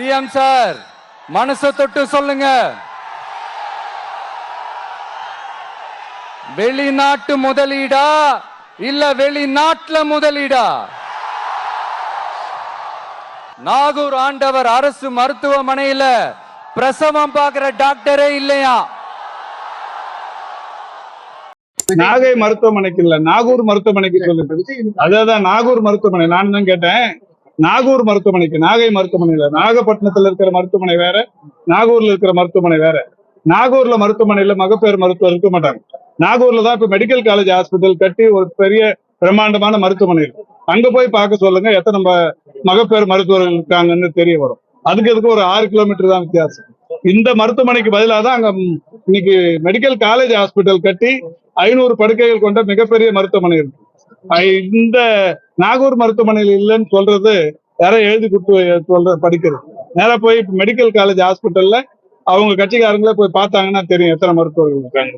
CM sir மனசை தொட்டு சொல்லுங்க. வெளிநாட்டு முதலீடா இல்ல வெளிநாட்டுல முதலீடா? நாகூர் ஆண்டவர் அரசு மருத்துவமனையில பிரசவம் பார்க்கிற டாக்டரே இல்லையா? நாகை மருத்துவமனைக்கு இல்ல நாகூர் மருத்துவமனைக்கு சொல்லுது அதான் நாகூர் மருத்துவமனை. நான் தான் கேட்டேன். நாகூர் மருத்துவமனைக்கு நாகை மருத்துவமனையில நாகப்பட்டினத்துல இருக்கிற மருத்துவமனை வேற நாகூர்ல இருக்கிற மருத்துவமனை வேற. நாகூர்ல மருத்துவமனையில மகப்பேறு மருத்துவர் இருக்க மாட்டாங்க. நாகூர்ல தான் இப்ப மெடிக்கல் காலேஜ் ஹாஸ்பிட்டல் கட்டி ஒரு பெரிய பிரம்மாண்டமான மருத்துவமனை இருக்கு. அங்க போய் பார்க்க சொல்லுங்க எத்தனை ம- மகப்பேறு மருத்துவர்கள் இருக்காங்கன்னு தெரிய வரும். அதுக்கு அதுக்கு ஒரு ஆறு கிலோமீட்டர் தான் வித்தியாசம். இந்த மருத்துவமனைக்கு பதிலாக தான் அங்க இன்னைக்கு மெடிக்கல் காலேஜ் ஹாஸ்பிட்டல் கட்டி ஐநூறு படுக்கைகள் கொண்ட மிகப்பெரிய மருத்துவமனை இருக்கு. இந்த நாகூர் மருத்துவமனையில் இல்லைன்னு சொல்றது யாரோ எழுதி கொடுத்து சொல்ற படிக்கிறது. நேராக போய் மெடிக்கல் காலேஜ் ஹாஸ்பிட்டல்ல அவங்க கட்சிக்காரங்களே போய் பார்த்தாங்கன்னா தெரியும் எத்தனை மருத்துவர்கள் இருக்காங்க.